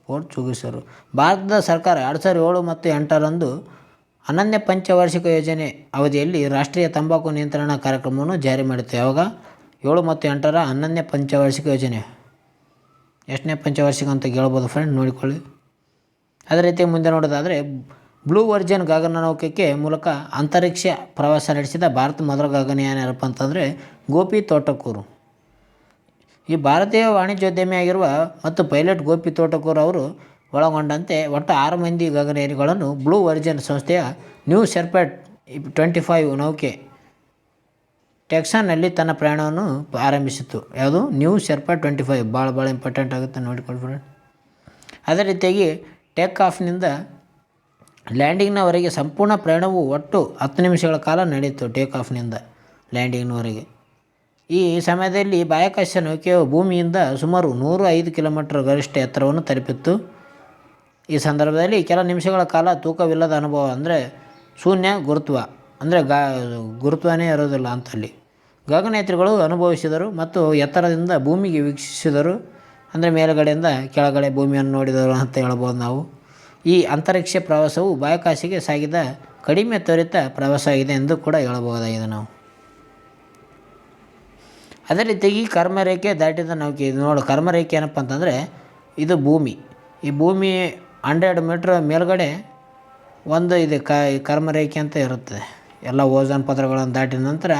ಪೋರ್ಚುಗೀಸರು ಭಾರತದ ಸರ್ಕಾರ ಎರಡು ಸಾವಿರದ ಏಳು ಮತ್ತು ಎಂಟರಂದು ಅನನ್ಯ ಪಂಚವಾರ್ಷಿಕ ಯೋಜನೆ ಅವಧಿಯಲ್ಲಿ ರಾಷ್ಟ್ರೀಯ ತಂಬಾಕು ನಿಯಂತ್ರಣ ಕಾರ್ಯಕ್ರಮವನ್ನು ಜಾರಿ ಮಾಡಿತ್ತು. ಯಾವಾಗ? ಏಳು ಮತ್ತು ಎಂಟರ ಅನನ್ಯ ಪಂಚವಾರ್ಷಿಕ ಯೋಜನೆ. ಎಷ್ಟನೇ ಪಂಚವಾರ್ಷಿಕ ಅಂತ ಕೇಳ್ಬೋದು ಫ್ರೆಂಡ್ ನೋಡಿಕೊಳ್ಳಿ. ಅದೇ ರೀತಿ ಮುಂದೆ ನೋಡೋದಾದರೆ, ಬ್ಲೂ ವರ್ಜನ್ ಗಗನನೌಕೆ ಮೂಲಕ ಅಂತರಿಕ್ಷ ಪ್ರವಾಸ ನಡೆಸಿದ ಭಾರತ ಮೊದಲ ಗಗನಯಾನ ಯಾರಪ್ಪ ಅಂತಂದರೆ ಗೋಪಿ ತೋಟಕೂರು. ಈ ಭಾರತೀಯ ವಾಣಿಜ್ಯೋದ್ಯಮಿಯಾಗಿರುವ ಮತ್ತು ಪೈಲಟ್ ಗೋಪಿ ತೋಟಕೂರ್ ಅವರು ಒಳಗೊಂಡಂತೆ ಒಟ್ಟು ಆರು ಮಂದಿ ಗಗನಯಾನಿಗಳನ್ನು ಬ್ಲೂ ವರ್ಜನ್ ಸಂಸ್ಥೆಯ ನ್ಯೂ ಶೆರ್ಪೆಟ್ ಟ್ವೆಂಟಿ ಫೈವ್ ನೌಕೆ ಟೆಕ್ಸಾನಲ್ಲಿ ತನ್ನ ಪ್ರಯಾಣವನ್ನು ಆರಂಭಿಸಿತು ಯಾವುದು? New Shepard twenty five. ಭಾಳ ಭಾಳ ಇಂಪಾರ್ಟೆಂಟ್ ಆಗುತ್ತೆ ನೋಡಿಕೊಳ್ಳಿ ಫ್ರೆಂಡ್ ಅದೇ ರೀತಿಯಾಗಿ ಟೇಕ್ ಆಫ್ನಿಂದ ಲ್ಯಾಂಡಿಂಗ್ನವರೆಗೆ ಸಂಪೂರ್ಣ ಪ್ರಯಾಣವು ಒಟ್ಟು ಹತ್ತು ನಿಮಿಷಗಳ ಕಾಲ ನಡೆಯಿತು ಟೇಕ್ ಆಫ್ನಿಂದ ಲ್ಯಾಂಡಿಂಗ್ನವರೆಗೆ. ಈ ಸಮಯದಲ್ಲಿ ಬಾಹ್ಯಾಕಾಶ ನೌಕೆಯು ಭೂಮಿಯಿಂದ ಸುಮಾರು ನೂರು ಐದು ಕಿಲೋಮೀಟರ್ ಗರಿಷ್ಠ ಎತ್ತರವನ್ನು ತಲುಪಿತ್ತು. ಈ ಸಂದರ್ಭದಲ್ಲಿ ಕೆಲ ನಿಮಿಷಗಳ ಕಾಲ ತೂಕವಿಲ್ಲದ ಅನುಭವ ಅಂದರೆ ಶೂನ್ಯ ಗುರುತ್ವ, ಅಂದರೆ ಗಾ, ಗುರುತ್ವನೇ ಇರೋದಿಲ್ಲ ಅಂತಲ್ಲಿ. ಗಗನಯಾತ್ರಿಗಳು ಅನುಭವಿಸಿದರು ಮತ್ತು ಎತ್ತರದಿಂದ ಭೂಮಿಗೆ ವೀಕ್ಷಿಸಿದರು, ಅಂದರೆ ಮೇಲುಗಡೆಯಿಂದ ಕೆಳಗಡೆ ಭೂಮಿಯನ್ನು ನೋಡಿದರು ಅಂತ ಹೇಳ್ಬೋದು ನಾವು. ಈ ಅಂತರಿಕ್ಷ ಪ್ರವಾಸವು ಬಾಹ್ಯಾಕಾಶಿಗೆ ಸಾಗಿದ ಕಡಿಮೆ ತ್ವರಿತ ಪ್ರವಾಸ ಆಗಿದೆ ಎಂದು ಕೂಡ ಹೇಳಬಹುದಾಗಿದೆ ನಾವು. ಅದೇ ರೀತಿಯಾಗಿ ಕರ್ಮರೇಖೆ ದಾಟಿದ ನೌಕೆ ಇದು ನೋಡು, ಕರ್ಮರೇಖೆ ಏನಪ್ಪ ಅಂತಂದರೆ ಇದು ಭೂಮಿ. ಈ ಭೂಮಿ ಹಂಡ್ರೆಡ್ ಮೀಟ್ರ್ ಮೇಲುಗಡೆ ಒಂದು ಇದು, ಕ ಕರ್ಮರೇಖೆ ಅಂತ ಇರುತ್ತೆ. ಎಲ್ಲ ಓಜೋನ್ ಪದರಗಳನ್ನು ದಾಟಿದ ನಂತರ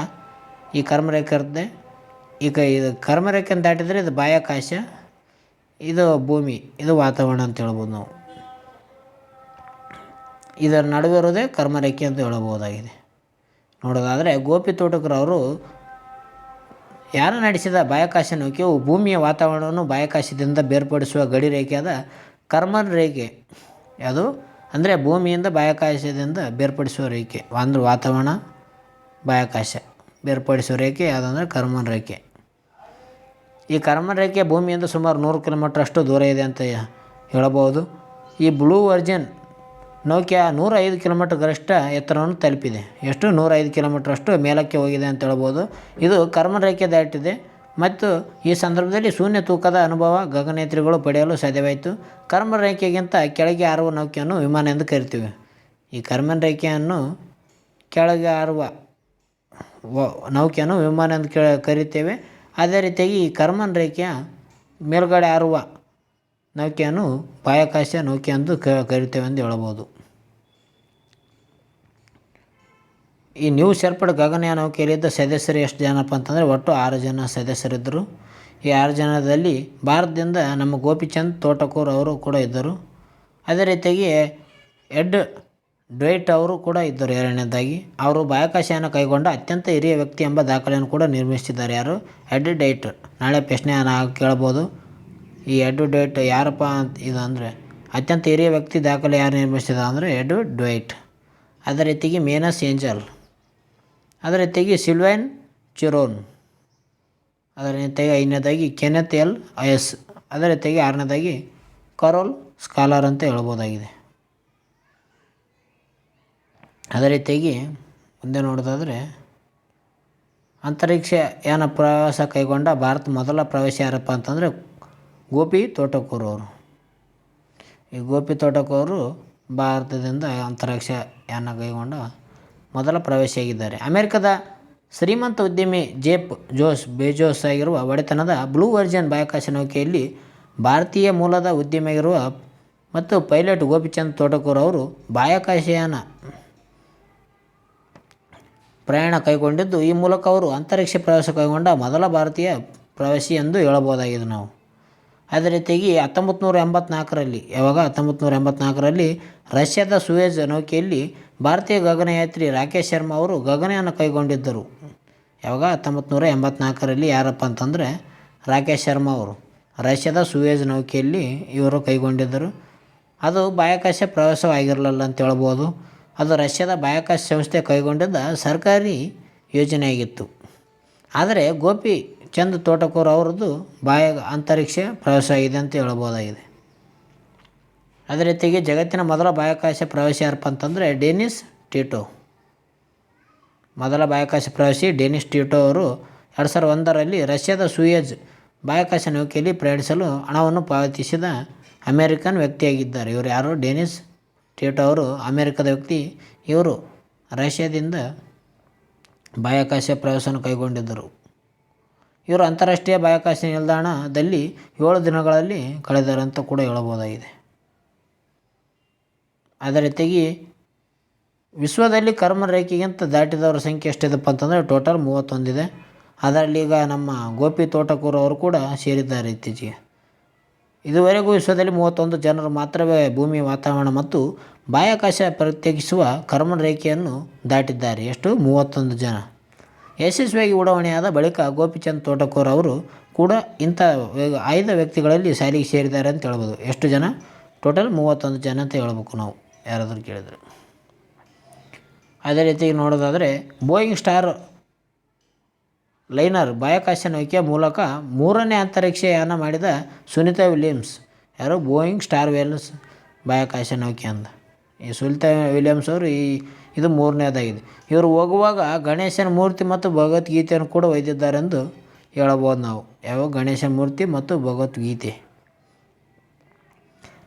ಈ ಕರ್ಮರೇಖೆ ಇರುತ್ತೆ. ಈಗ ಇದು ಕರ್ಮರೇಖೆಯನ್ನು ದಾಟಿದರೆ ಇದು ಬಾಹ್ಯಾಕಾಶ, ಇದು ಭೂಮಿ, ಇದು ವಾತಾವರಣ ಅಂತ ಹೇಳ್ಬೋದು ನಾವು. ಇದರ ನಡುವೆ ಇರೋದೇ ಕರ್ಮರೇಖೆ ಅಂತ ಹೇಳಬಹುದಾಗಿದೆ. ನೋಡೋದಾದರೆ ಗೋಪಿ ತೋಟಕರವರು ಯಾರು ನಡೆಸಿದ ಬಾಹ್ಯಾಕಾಶ ನೌಕೆಯು ಭೂಮಿಯ ವಾತಾವರಣವನ್ನು ಬಾಹ್ಯಾಕಾಶದಿಂದ ಬೇರ್ಪಡಿಸುವ ಗಡಿ ರೇಖೆಯಾದ ಕರ್ಮನ್ ರೇಖೆ. ಅದು ಅಂದರೆ ಭೂಮಿಯಿಂದ ಬಾಹ್ಯಾಕಾಶದಿಂದ ಬೇರ್ಪಡಿಸುವ ರೇಖೆ. ಅಂದ್ರೆ ವಾತಾವರಣ, ಬಾಹ್ಯಾಕಾಶ ಬೇರ್ಪಡಿಸುವ ರೇಖೆ, ಯಾವುದಂದ್ರೆ ಕರ್ಮನ್ ರೇಖೆ. ಈ ಕರ್ಮನ್ ರೇಖೆ ಭೂಮಿಯಿಂದ ಸುಮಾರು ನೂರು ಕಿಲೋಮೀಟ್ರಷ್ಟು ದೂರ ಇದೆ ಅಂತ ಹೇಳಬಹುದು ಈ ಬ್ಲೂ ವರ್ಜನ್ ನೌಕೆ ನೂರ ಐದು ಕಿಲೋಮೀಟ್ರ್ ಗರಿಷ್ಠ ಎತ್ತರವನ್ನು ತಲುಪಿದೆ. ಎಷ್ಟು? ನೂರ ಐದು ಕಿಲೋಮೀಟ್ರ್ ಅಷ್ಟು ಮೇಲಕ್ಕೆ ಹೋಗಿದೆ ಅಂತ ಹೇಳ್ಬೋದು. ಇದು ಕರ್ಮರೇಖೆ ದಾಟಿದೆ ಮತ್ತು ಈ ಸಂದರ್ಭದಲ್ಲಿ ಶೂನ್ಯ ತೂಕದ ಅನುಭವ ಗಗನೇತ್ರಿಗಳು ಪಡೆಯಲು ಸಾಧ್ಯವಾಯಿತು. ಕರ್ಮರೇಖೆಗಿಂತ ಕೆಳಗೆ ಹಾರುವ ನೌಕೆಯನ್ನು ವಿಮಾನ ಎಂದು ಕರಿತೀವಿ. ಈ ಕರ್ಮನ್ ರೇಖೆಯನ್ನು ಕೆಳಗೆ ಹಾರುವ ನೌಕೆಯನ್ನು ವಿಮಾನ ಎಂದು ಕರಿತೇವೆ. ಅದೇ ರೀತಿಯಾಗಿ ಈ ಕರ್ಮನ್ ರೇಖೆಯ ಮೇಲುಗಡೆ ಹಾರುವ ನೌಕೆಯನ್ನು ಬಾಹ್ಯಾಕಾಶ ನೌಕೆ ಎಂದು ಕರಿತೇವೆ ಎಂದು ಹೇಳಬಹುದು ಈ ನ್ಯೂ ಸೇರ್ಪಡೆ ಗಗನಯಾನ ನೌಕೆಯಲ್ಲಿದ್ದ ಸದಸ್ಯರು ಎಷ್ಟು ಜನಪ್ಪ ಅಂತಂದರೆ ಒಟ್ಟು ಆರು ಜನ ಸದಸ್ಯರಿದ್ದರು. ಈ ಆರು ಜನದಲ್ಲಿ ಭಾರತದಿಂದ ನಮ್ಮ ಗೋಪಿಚಂದ್ ತೋಟಕೂರ್ ಅವರು ಕೂಡ ಇದ್ದರು. ಅದೇ ರೀತಿಯಾಗಿ ಎಡ್ ಡ್ವೈಟ್ ಅವರು ಕೂಡ ಇದ್ದರು ಎರಡನೇದಾಗಿ. ಅವರು ಬಾಹ್ಯಾಕಾಶಯಾನ ಕೈಗೊಂಡ ಅತ್ಯಂತ ಹಿರಿಯ ವ್ಯಕ್ತಿ ಎಂಬ ದಾಖಲೆಯನ್ನು ಕೂಡ ನಿರ್ಮಿಸಿದ್ದಾರೆ ಯಾರು? ಎಡ್ ಡೈಟ್ ನಾಳೆ ಪ್ರಶ್ನೆ ನಾವು ಕೇಳ್ಬೋದು. ಈ ಎಡ್ ಡೈಟ್ ಯಾರಪ್ಪ ಅಂತ ಇದು ಅಂದರೆ ಅತ್ಯಂತ ಹಿರಿಯ ವ್ಯಕ್ತಿ ದಾಖಲೆ ಯಾರು ನಿರ್ಮಿಸಿದ ಅಂದರೆ ಎಡ್ ಡ್ವೈಟ್. ಅದೇ ರೀತಿಗೆ ಮೇನಸ್ ಏಂಜಲ್. ಅದರ ರೀತಿಯಾಗಿ ಸಿಲ್ವೈನ್ ಚಿರೋನ್. ಅದರ ರೀತಿಯಾಗಿ ಐದನೇದಾಗಿ ಕೆನೆತ್ ಎಲ್ ಎಸ್ ಅದೇ ರೀತಿಯಾಗಿ ಆರನೇದಾಗಿ ಕರೋಲ್ ಸ್ಕಾಲರ್ ಅಂತ ಹೇಳ್ಬೋದಾಗಿದೆ. ಅದೇ ರೀತಿಯಾಗಿ ಮುಂದೆ ನೋಡೋದಾದರೆ ಅಂತರಿಕ್ಷ ಯಾನ ಪ್ರವಾಸ ಕೈಗೊಂಡ ಭಾರತ ಮೊದಲ ಪ್ರವೇಶ ಯಾರಪ್ಪ ಅಂತಂದರೆ ಗೋಪಿ ತೋಟಕೂರು ಅವರು. ಈ ಗೋಪಿ ತೋಟಕೂರು ಭಾರತದಿಂದ ಅಂತರಿಕ್ಷ ಯಾನ ಕೈಗೊಂಡ ಮೊದಲ ಪ್ರವೇಶಿಯಾಗಿದ್ದಾರೆ. ಅಮೆರಿಕದ ಶ್ರೀಮಂತ ಉದ್ಯಮಿ ಜೇಪ್ ಜೋಸ್ ಬೇಜೋಸ್ ಆಗಿರುವ ಒಡೆತನದ ಬ್ಲೂ ವರ್ಜನ್ ಬಾಹ್ಯಾಕಾಶ ನೌಕೆಯಲ್ಲಿ ಭಾರತೀಯ ಮೂಲದ ಉದ್ಯಮಿಯಾಗಿರುವ ಮತ್ತು ಪೈಲಟ್ ಗೋಪಿಚಂದ್ ತೋಟಕೂರ್ ಅವರು ಬಾಹ್ಯಾಕಾಶಯಾನ ಪ್ರಯಾಣ ಕೈಗೊಂಡಿದ್ದು, ಈ ಮೂಲಕ ಅವರು ಅಂತರಿಕ್ಷ ಪ್ರವಾಸ ಕೈಗೊಂಡ ಮೊದಲ ಭಾರತೀಯ ಪ್ರವಾಸಿ ಎಂದು ಹೇಳಬಹುದಾಗಿದೆ ನಾವು. ಅದೇ ರೀತಿಯಾಗಿ ಹತ್ತೊಂಬತ್ತು ನೂರ ಎಂಬತ್ನಾಲ್ಕರಲ್ಲಿ, ಯಾವಾಗ ಹತ್ತೊಂಬತ್ತು ನೂರ ಎಂಬತ್ನಾಲ್ಕರಲ್ಲಿ ರಷ್ಯಾದ ಸುವೇಜ್ ನೌಕೆಯಲ್ಲಿ ಭಾರತೀಯ ಗಗನಯಾತ್ರಿ ರಾಕೇಶ್ ಶರ್ಮಾ ಅವರು ಗಗನಯಾನ ಕೈಗೊಂಡಿದ್ದರು. ಯಾವಾಗ? ಹತ್ತೊಂಬತ್ತು ನೂರ ಎಂಬತ್ನಾಲ್ಕರಲ್ಲಿ ಯಾರಪ್ಪ ಅಂತಂದರೆ ರಾಕೇಶ್ ಶರ್ಮಾ ಅವರು. ರಷ್ಯಾದ ಸುವೇಜ್ ನೌಕೆಯಲ್ಲಿ ಇವರು ಕೈಗೊಂಡಿದ್ದರು. ಅದು ಬಾಹ್ಯಾಕಾಶ ಪ್ರವಾಸವಾಗಿರಲಿಲ್ಲ ಅಂತ ಹೇಳ್ಬೋದು. ಅದು ರಷ್ಯಾದ ಬಾಹ್ಯಾಕಾಶ ಸಂಸ್ಥೆ ಕೈಗೊಂಡಿದ್ದ ಸರ್ಕಾರಿ ಯೋಜನೆಯಾಗಿತ್ತು. ಆದರೆ ಗೋಪಿ ಚಂದ್ ತೋಟಕೂರ್ ಅವರದ್ದು ಬಾಹ್ಯ ಅಂತರಿಕ್ಷ ಪ್ರವಾಸ ಆಗಿದೆ ಅಂತ ಹೇಳ್ಬೋದಾಗಿದೆ. ಅದೇ ರೀತಿಯಾಗಿ ಜಗತ್ತಿನ ಮೊದಲ ಬಾಹ್ಯಾಕಾಶ ಪ್ರವಾಸಿ ಯಾರಪ್ಪ ಅಂತಂದರೆ ಡೆನಿಸ್ ಟಿಟೋ. ಮೊದಲ ಬಾಹ್ಯಾಕಾಶ ಪ್ರವಾಸಿ ಡೆನಿಸ್ ಟಿಟೋ ಅವರು ಎರಡು ಸಾವಿರದ ಒಂದರಲ್ಲಿ ರಷ್ಯಾದ ಸೂಯಜ್ ಬಾಹ್ಯಾಕಾಶ ನೌಕೆಯಲ್ಲಿ ಪ್ರಯಾಣಿಸಲು ಹಣವನ್ನು ಪಾವತಿಸಿದ ಅಮೇರಿಕನ್ ವ್ಯಕ್ತಿಯಾಗಿದ್ದಾರೆ. ಇವರು ಯಾರು? ಡೆನಿಸ್ ಟಿಟೋ ಅವರು ಅಮೇರಿಕದ ವ್ಯಕ್ತಿ. ಇವರು ರಷ್ಯಾದಿಂದ ಬಾಹ್ಯಾಕಾಶ ಪ್ರವಾಸವನ್ನು ಕೈಗೊಂಡಿದ್ದರು. ಇವರು ಅಂತಾರಾಷ್ಟ್ರೀಯ ಬಾಹ್ಯಾಕಾಶ ನಿಲ್ದಾಣದಲ್ಲಿ ಏಳು ದಿನಗಳಲ್ಲಿ ಕಳೆದರಂತ ಕೂಡ ಹೇಳಬಹುದಾಗಿದೆ. ಅದೇ ರೀತಿಯಾಗಿ ವಿಶ್ವದಲ್ಲಿ ಕರ್ಮ ರೇಖೆಗಿಂತ ದಾಟಿದವರ ಸಂಖ್ಯೆ ಎಷ್ಟಿದೆಪ್ಪ ಅಂತಂದರೆ ಟೋಟಲ್ ಮೂವತ್ತೊಂದಿದೆ ಅದರಲ್ಲಿ ಈಗ ನಮ್ಮ ಗೋಪಿ ತೋಟಕೂರು ಅವರು ಕೂಡ ಸೇರಿದ್ದಾರೆ ಇತ್ತೀಚೆಗೆ. ಇದುವರೆಗೂ ವಿಶ್ವದಲ್ಲಿ ಮೂವತ್ತೊಂದು ಜನರು ಮಾತ್ರವೇ ಭೂಮಿ, ವಾತಾವರಣ ಮತ್ತು ಬಾಹ್ಯಾಕಾಶ ಪ್ರತ್ಯೇಕಿಸುವ ಕರ್ಮ ರೇಖೆಯನ್ನು ದಾಟಿದ್ದಾರೆ. ಎಷ್ಟು? ಮೂವತ್ತೊಂದು ಜನ. ಯಶಸ್ವಿಯಾಗಿ ಉಡಾವಣೆಯಾದ ಬಳಿಕ ಗೋಪಿಚಂದ್ ತೋಟಕೂರ್ ಅವರು ಕೂಡ ಇಂಥ ಆಯ್ದ ವ್ಯಕ್ತಿಗಳಲ್ಲಿ ಸಾಲಿಗೆ ಸೇರಿದ್ದಾರೆ ಅಂತ ಹೇಳ್ಬೋದು. ಎಷ್ಟು ಜನ? ಟೋಟಲ್ ಮೂವತ್ತೊಂದು ಜನ ಅಂತ ಹೇಳ್ಬೇಕು ನಾವು. ಯಾರಾದರೂ ಕೇಳಿದರೆ. ಅದೇ ರೀತಿ ನೋಡೋದಾದರೆ ಬೋಯಿಂಗ್ ಸ್ಟಾರ್ ಲೈನರ್ ಬಾಹ್ಯಾಕಾಶ ನೌಕೆಯ ಮೂಲಕ ಮೂರನೇ ಅಂತರಿಕ್ಷ ಯಾನ ಮಾಡಿದ ಸುನಿತಾ ವಿಲಿಯಮ್ಸ್. ಯಾರು? ಬೋಯಿಂಗ್ ಸ್ಟಾರ್ ವೇಲ್ಸ್ ಬಾಹ್ಯಾಕಾಶ ನೌಕೆ ಅಂದ. ಈ ಸುನಿತಾ ವಿಲಿಯಮ್ಸ್ ಅವರು ಈ ಇದು ಮೂರನೇದಾಗಿದೆ. ಇವರು ಹೋಗುವಾಗ ಗಣೇಶನ ಮೂರ್ತಿ ಮತ್ತು ಭಗವದ್ಗೀತೆಯನ್ನು ಕೂಡ ಒಯ್ದಿದ್ದಾರೆಂದು ಹೇಳಬಹುದು ನಾವು. ಯಾವ ಗಣೇಶನ ಮೂರ್ತಿ ಮತ್ತು ಭಗವದ್ಗೀತೆ.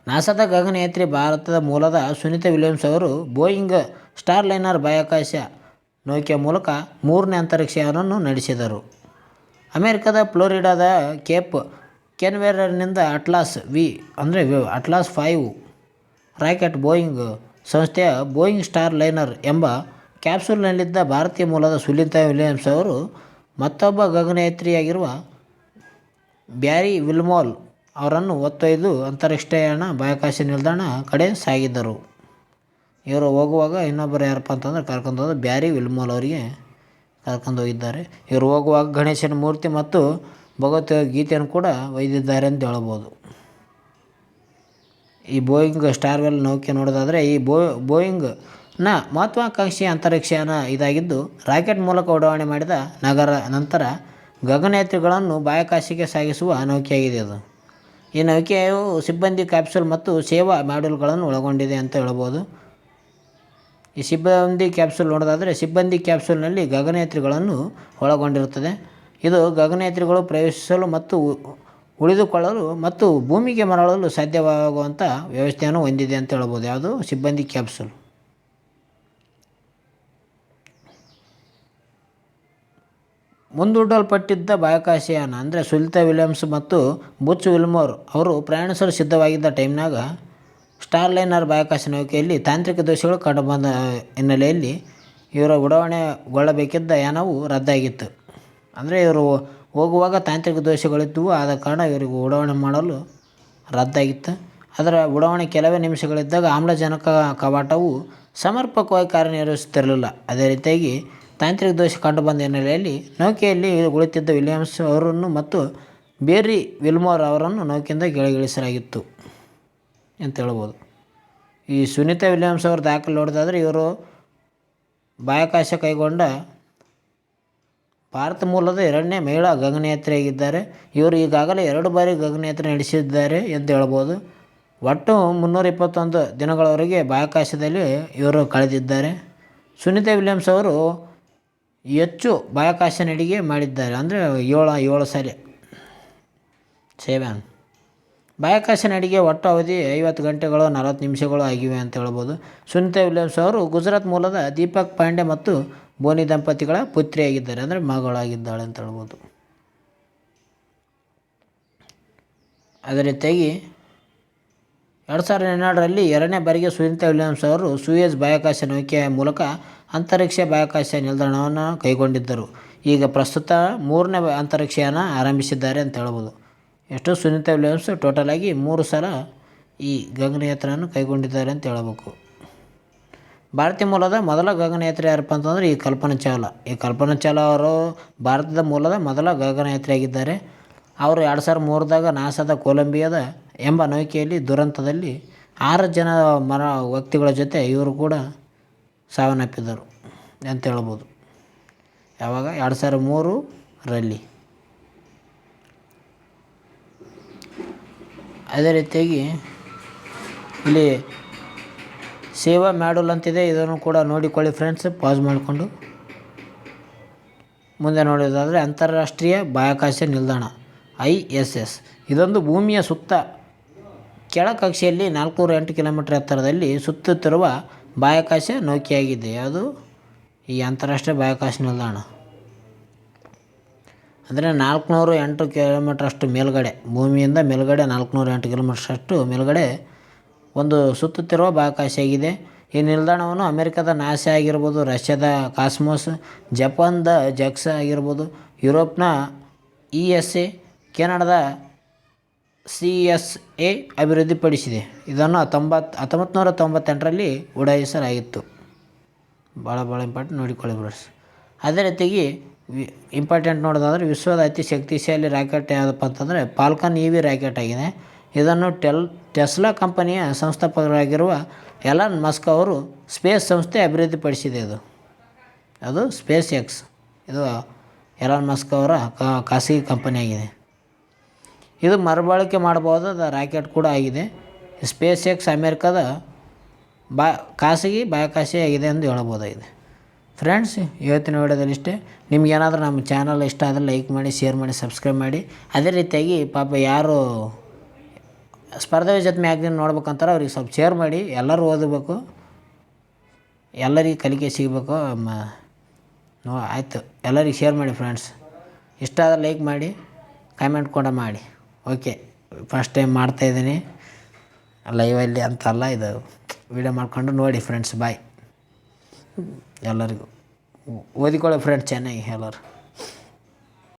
ನಾಸಾದ ಗಗನಯಾತ್ರಿ ಭಾರತದ ಮೂಲದ ಸುನಿತಾ ವಿಲಿಯಮ್ಸ್ ಅವರು ಬೋಯಿಂಗ್ ಸ್ಟಾರ್ ಲೈನರ್ ಬಾಹ್ಯಾಕಾಶ ನೌಕೆಯ ಮೂಲಕ ಮೂರನೇ ಅಂತರಿಕ್ಷಯಾನವನ್ನು ನಡೆಸಿದರು. ಅಮೆರಿಕದ ಫ್ಲೋರಿಡಾದ ಕೇಪ್ ಕೆನ್ವೆರರ್ನಿಂದ ಅಟ್ಲಾಸ್ ವಿ ಅಂದರೆ ಅಟ್ಲಾಸ್ ಫೈವ್ ರಾಕೆಟ್ ಬೋಯಿಂಗ್ ಸಂಸ್ಥೆಯ ಬೋಯಿಂಗ್ ಸ್ಟಾರ್ ಲೈನರ್ ಎಂಬ ಕ್ಯಾಪ್ಸೂಲ್ನಲ್ಲಿದ್ದ ಭಾರತೀಯ ಮೂಲದ ಸುಲಿತಾ ವಿಲಿಯಮ್ಸ್ ಅವರು ಮತ್ತೊಬ್ಬ ಗಗನಯಾತ್ರಿಯಾಗಿರುವ ಬ್ಯಾರಿ ವಿಲ್ಮೋಲ್ ಅವರನ್ನು ಹೊತ್ತೊಯ್ದು ಅಂತರಿಕ್ಷಯಾನ ಬಾಹ್ಯಾಕಾಶ ನಿಲ್ದಾಣ ಕಡೆ ಸಾಗಿದ್ದರು ಇವರು ಹೋಗುವಾಗ ಇನ್ನೊಬ್ಬರು ಯಾರಪ್ಪ ಅಂತಂದ್ರೆ ಕರ್ಕೊಂಡು ಹೋದ ಬ್ಯಾರಿ ವಿಲ್ಮೋಲ್ ಅವರಿಗೆ ಕರ್ಕೊಂಡು ಹೋಗಿದ್ದಾರೆ. ಇವರು ಹೋಗುವಾಗ ಗಣೇಶನ ಮೂರ್ತಿ ಮತ್ತು ಭಗವತ್ ಗೀತೆಯನ್ನು ಕೂಡ ಒಯ್ದಿದ್ದಾರೆ ಅಂತ ಹೇಳ್ಬೋದು. ಈ ಬೋಯಿಂಗ್ ಸ್ಟಾರ್ವೆಲ್ ನೌಕೆ ನೋಡೋದಾದರೆ ಈ ಬೋ ಬೋಯಿಂಗ್ನ ಮಹತ್ವಾಕಾಂಕ್ಷಿ ಅಂತರಿಕ್ಷಯಾನ ಇದಾಗಿದ್ದು ರಾಕೆಟ್ ಮೂಲಕ ಉಡಾವಣೆ ಮಾಡಿದ ನಗರ ನಂತರ ಗಗನಯಾತ್ರಿಗಳನ್ನು ಬಾಹ್ಯಾಕಾಶಕ್ಕೆ ಸಾಗಿಸುವ ನೌಕೆಯಾಗಿದೆ ಅದು. ಈ ನೌಕೆಯು ಸಿಬ್ಬಂದಿ ಕ್ಯಾಪ್ಸೂಲ್ ಮತ್ತು ಸೇವಾ ಮಾಡ್ಯೂಲ್ಗಳನ್ನು ಒಳಗೊಂಡಿದೆ ಅಂತ ಹೇಳ್ಬೋದು. ಈ ಸಿಬ್ಬಂದಿ ಕ್ಯಾಪ್ಸೂಲ್ ನೋಡೋದಾದರೆ ಸಿಬ್ಬಂದಿ ಕ್ಯಾಪ್ಸೂಲ್ನಲ್ಲಿ ಗಗನಯಾತ್ರಿಗಳನ್ನು ಒಳಗೊಂಡಿರುತ್ತದೆ. ಇದು ಗಗನಯಾತ್ರಿಗಳು ಪ್ರವೇಶಿಸಲು ಮತ್ತು ಉಳಿದುಕೊಳ್ಳಲು ಮತ್ತು ಭೂಮಿಗೆ ಮರಳಲು ಸಾಧ್ಯವಾಗುವಂಥ ವ್ಯವಸ್ಥೆಯನ್ನು ಹೊಂದಿದೆ ಅಂತ ಹೇಳ್ಬೋದು. ಯಾವುದು? ಸಿಬ್ಬಂದಿ ಕ್ಯಾಪ್ಸೂಲ್. ಮುಂದೂಡಲ್ಪಟ್ಟಿದ್ದ ಬಾಹ್ಯಾಕಾಶಯಾನ ಅಂದರೆ ಸುಲಿತಾ ವಿಲಿಯಮ್ಸ್ ಮತ್ತು ಬುಚ್ ವಿಲ್ಮೋರ್ ಅವರು ಪ್ರಯಾಣಿಸಲು ಸಿದ್ಧವಾಗಿದ್ದ ಟೈಮ್ನಾಗ ಸ್ಟಾರ್ಲೈನರ್ ಬಾಹ್ಯಾಕಾಶ ನೌಕೆಯಲ್ಲಿ ತಾಂತ್ರಿಕ ದೋಷಗಳು ಕಂಡುಬಂದ ಹಿನ್ನೆಲೆಯಲ್ಲಿ ಇವರ ಉಡಾವಣೆಗೊಳ್ಳಬೇಕಿದ್ದ ಯಾನವು ರದ್ದಾಗಿತ್ತು. ಅಂದರೆ ಇವರು ಹೋಗುವಾಗ ತಾಂತ್ರಿಕ ದೋಷಗಳಿದ್ದವು, ಆದ ಕಾರಣ ಇವರಿಗೆ ಉಡಾವಣೆ ಮಾಡಲು ರದ್ದಾಗಿತ್ತು. ಅದರ ಉಡಾವಣೆ ಕೆಲವೇ ನಿಮಿಷಗಳಿದ್ದಾಗ ಆಮ್ಲಜನಕ ಕವಾಟವು ಸಮರ್ಪಕವಾಗಿ ಕಾರ್ಯನಿರ್ವಹಿಸುತ್ತಿರಲಿಲ್ಲ. ಅದೇ ರೀತಿಯಾಗಿ ತಾಂತ್ರಿಕ ದೋಷ ಕಂಡುಬಂದ ಹಿನ್ನೆಲೆಯಲ್ಲಿ ನೌಕೆಯಲ್ಲಿ ಕುಳಿತಿದ್ದ ವಿಲಿಯಮ್ಸ್ ಅವರನ್ನು ಮತ್ತು ಬೇರಿ ವಿಲ್ಮೋರ್ ಅವರನ್ನು ನೌಕೆಯಿಂದ ಕೆಳಗಿಳಿಸಲಾಗಿತ್ತು ಅಂತ ಹೇಳ್ಬೋದು. ಈ ಸುನೀತಾ ವಿಲಿಯಮ್ಸ್ ಅವ್ರ ದಾಖಲೆ ನೋಡೋದಾದರೆ ಇವರು ಬಾಹ್ಯಾಕಾಶ ಕೈಗೊಂಡ ಭಾರತ ಮೂಲದ ಎರಡನೇ ಮಹಿಳಾ ಗಗನಯಾತ್ರೆಯಾಗಿದ್ದಾರೆ. ಇವರು ಈಗಾಗಲೇ ಎರಡು ಬಾರಿ ಗಗನಯಾತ್ರೆ ನಡೆಸಿದ್ದಾರೆ ಎಂದು ಹೇಳ್ಬೋದು. ಒಟ್ಟು ಮುನ್ನೂರ ಇಪ್ಪತ್ತೊಂದು ದಿನಗಳವರೆಗೆ ಬಾಹ್ಯಾಕಾಶದಲ್ಲಿ ಇವರು ಕಳೆದಿದ್ದಾರೆ. ಸುನೀತಾ ವಿಲಿಯಮ್ಸ್ ಅವರು ಹೆಚ್ಚು ಬಾಹ್ಯಾಕಾಶ ನಡಿಗೆ ಮಾಡಿದ್ದಾರೆ. ಅಂದರೆ ಏಳು ಏಳು ಸಾರಿ ಸೇವೆ ಬಾಹ್ಯಾಕಾಶ ನಡಿಗೆ ಒಟ್ಟು ಅವಧಿ ಐವತ್ತು ಗಂಟೆಗಳು, ನಲವತ್ತು ನಿಮಿಷಗಳು ಆಗಿವೆ ಅಂತ ಹೇಳ್ಬೋದು. ಸುನಿತಾ ವಿಲಿಯಮ್ಸ್ ಅವರು ಗುಜರಾತ್ ಮೂಲದ ದೀಪಕ್ ಪಾಂಡೆ ಮತ್ತು ಬೋನಿ ದಂಪತಿಗಳ ಪುತ್ರಿಯಾಗಿದ್ದಾರೆ. ಅಂದರೆ ಮಗಳಾಗಿದ್ದಾಳೆ ಅಂತ ಹೇಳ್ಬೋದು. ಅದೇ ರೀತಿಯಾಗಿ ಎರಡು ಸಾವಿರದ ಹನ್ನೆರಡರಲ್ಲಿ ಎರಡನೇ ಬಾರಿಗೆ ಸುನಿತಾ ವಿಲಿಯಮ್ಸ್ ಅವರು ಸೂಯೇಜ್ ಬಾಹ್ಯಾಕಾಶ ನೌಕೆಯ ಮೂಲಕ ಅಂತರಿಕ್ಷ ಬಾಹ್ಯಾಕಾಶ ನಿಲ್ದಾಣವನ್ನು ಕೈಗೊಂಡಿದ್ದರು. ಈಗ ಪ್ರಸ್ತುತ ಮೂರನೇ ಅಂತರಿಕ್ಷಯಾನ ಆರಂಭಿಸಿದ್ದಾರೆ ಅಂತ ಹೇಳ್ಬೋದು. ಎಷ್ಟು? ಸುನೀತಾ ವಿಲಿಯಮ್ಸ್ ಆಗಿ ಮೂರು ಸಲ ಈ ಗಗನಯಾತ್ರೆಯನ್ನು ಕೈಗೊಂಡಿದ್ದಾರೆ ಅಂತ ಹೇಳಬೇಕು. ಭಾರತೀಯ ಮೂಲದ ಮೊದಲ ಗಗನಯಾತ್ರೆ ಯಾರಪ್ಪ ಅಂತಂದರೆ ಈ ಕಲ್ಪನಾ ಚಾವ್ಲಾ ಈ ಕಲ್ಪನಾ ಚಾವ್ಲಾ ಅವರು ಭಾರತದ ಮೂಲದ ಮೊದಲ ಗಗನಯಾತ್ರಿಯಾಗಿದ್ದಾರೆ ಅವರು ಎರಡು ಸಾವಿರದ ಮೂರದಾಗ ನಾಸಾದ ಕೊಲಂಬಿಯಾದ ಎಂಬ ನೌಕೆಯಲ್ಲಿ ದುರಂತದಲ್ಲಿ ಆರು ಜನ ಮರ ವ್ಯಕ್ತಿಗಳ ಜೊತೆ ಇವರು ಕೂಡ ಸಾವನ್ನಪ್ಪಿದರು ಅಂತ ಹೇಳ್ಬೋದು. ಯಾವಾಗ? ಎರಡು ಸಾವಿರದ ಮೂರರಲ್ಲಿ ಅದೇ ರೀತಿಯಾಗಿ ಇಲ್ಲಿ ಸೇವಾ ಮ್ಯಾಡಲ್ ಅಂತಿದೆ. ಇದನ್ನು ಕೂಡ ನೋಡಿಕೊಳ್ಳಿ ಫ್ರೆಂಡ್ಸ್. ಪಾಸ್ ಮಾಡಿಕೊಂಡು. ಮುಂದೆ ನೋಡೋದಾದರೆ ಅಂತಾರಾಷ್ಟ್ರೀಯ ಬಾಹ್ಯಾಕಾಶ ನಿಲ್ದಾಣ, ಐ ಎಸ್ ಎಸ್. ಇದೊಂದು ಭೂಮಿಯ ಸುತ್ತ ಕೆಳಕಕ್ಷೆಯಲ್ಲಿ ನಾಲ್ಕುನೂರ ಎಂಟು ಕಿಲೋಮೀಟರ್ ಎತ್ತರದಲ್ಲಿ ಸುತ್ತುತ್ತಿರುವ ಬಾಹ್ಯಾಕಾಶ ನೌಕೆಯಾಗಿದೆ. ಅದು ಈ ಅಂತಾರಾಷ್ಟ್ರೀಯ ಬಾಹ್ಯಾಕಾಶ ನಿಲ್ದಾಣ ಅಂದರೆ ನಾಲ್ಕುನೂರು ಎಂಟು ಕಿಲೋಮೀಟ್ರಷ್ಟು ಮೇಲುಗಡೆ, ಭೂಮಿಯಿಂದ ಮೇಲುಗಡೆ ನಾಲ್ಕುನೂರ ಎಂಟು ಕಿಲೋಮೀಟ್ರಷ್ಟು ಮೇಲುಗಡೆ ಒಂದು ಸುತ್ತುತ್ತಿರುವ ಬಾಹ್ಯಾಕಾಶ ಆಗಿದೆ. ಈ ನಿಲ್ದಾಣವನ್ನು ಅಮೆರಿಕದ ನಾಸಾ ಆಗಿರ್ಬೋದು, ರಷ್ಯಾದ ಕಾಸ್ಮೋಸ್, ಜಪಾನ್ದ ಜಕ್ಸ ಆಗಿರ್ಬೋದು, ಯುರೋಪ್ನ ಇ ಎಸ್ ಎ, ಕೆನಡಾದ ಸಿ ಎಸ್ ಎ ಅಭಿವೃದ್ಧಿಪಡಿಸಿದೆ. ಇದನ್ನು ಹತ್ತೊಂಬತ್ತು ಹತ್ತೊಂಬತ್ತು ನೂರ ತೊಂಬತ್ತೆಂಟರಲ್ಲಿ ಉಡಾಯಿಸಲಾಗಿತ್ತು ಭಾಳ ಭಾಳ ಇಂಪಾರ್ಟೆಂಟ್ ನೋಡಿಕೊಳ್ಳಿ ಬ್ರಸ್ ಅದೇ ರೀತಿಗೆ ಇಂಪಾರ್ಟೆಂಟ್ ನೋಡೋದಾದ್ರೆ ವಿಶ್ವದ ಅತಿ ಶಕ್ತಿಶಾಲಿ ರಾಕೆಟ್ ಯಾವುದಪ್ಪ ಅಂತಂದರೆ ಪಾಲ್ಕನ್ ಇ ವಿ ರಾಕೆಟ್ ಆಗಿದೆ. ಇದನ್ನು ಟೆಲ್, ಟೆಸ್ಲಾ ಕಂಪನಿಯ ಸಂಸ್ಥಾಪಕರಾಗಿರುವ ಎಲನ್ ಮಸ್ಕ್ ಅವರು ಸ್ಪೇಸ್ ಸಂಸ್ಥೆ ಅಭಿವೃದ್ಧಿಪಡಿಸಿದೆ ಇದು ಅದು ಸ್ಪೇಸ್ ಎಕ್ಸ್. ಇದು ಎಲನ್ ಮಸ್ಕ್ ಅವರ ಖಾಸಗಿ ಕಂಪನಿಯಾಗಿದೆ. ಇದು ಮರುಬಳಕೆ ಮಾಡಬಹುದಾದ ರಾಕೆಟ್ ಕೂಡ ಆಗಿದೆ. ಸ್ಪೇಸ್ ಎಕ್ಸ್ ಅಮೇರಿಕಾದ ಬಾ, ಖಾಸಗಿ ಬಾಹ್ಯಾಕಾಶಿಯಾಗಿದೆ ಎಂದು ಹೇಳಬಹುದಾಗಿದೆ. ಫ್ರೆಂಡ್ಸ್ ಇವತ್ತಿನ ವಿಡಿಯೋದಲ್ಲಿ ಇಷ್ಟೇ. ನಿಮ್ಗೇನಾದರೂ ನಮ್ಮ ಚಾನಲ್ ಇಷ್ಟ ಆದರೆ ಲೈಕ್ ಮಾಡಿ ಶೇರ್ ಮಾಡಿ ಸಬ್ಸ್ಕ್ರೈಬ್ ಮಾಡಿ. ಅದೇ ರೀತಿಯಾಗಿ ಪಾಪ ಯಾರು ಸ್ಪರ್ಧೆ ಜೊತೆ ಮ್ಯಾಗ್ಝಿನ್ ನೋಡ್ಬೇಕಂತಾರೆ ಅವ್ರಿಗೆ ಸ್ವಲ್ಪ ಶೇರ್ ಮಾಡಿ. ಎಲ್ಲರೂ ಓದಬೇಕು. ಎಲ್ಲರಿಗೆ ಕಲಿಕೆ ಸಿಗಬೇಕು. ಆಯಿತು. ಎಲ್ಲರಿಗೆ ಶೇರ್ ಮಾಡಿ ಫ್ರೆಂಡ್ಸ್ ಇಷ್ಟ ಆದರೆ ಲೈಕ್ ಮಾಡಿ ಕಾಮೆಂಟ್ ಕೂಡ ಮಾಡಿ. ಓಕೆ ಫಸ್ಟ್ ಟೈಮ್ ಮಾಡ್ತಾಯಿದ್ದೀನಿ ಲೈವಲ್ಲಿ ಅಂತಲ್ಲ ಇದು ವಿಡಿಯೋ ಮಾಡ್ಕೊಂಡು ನೋಡಿ ಫ್ರೆಂಡ್ಸ್ ಬಾಯ್ ಎಲ್ಲರಿಗೂ ಓದಿಕೊಳ್ಳಿ ಫ್ರೆಂಡ್ಸ್ ಚೆನ್ನಾಗಿ ಎಲ್ಲರು.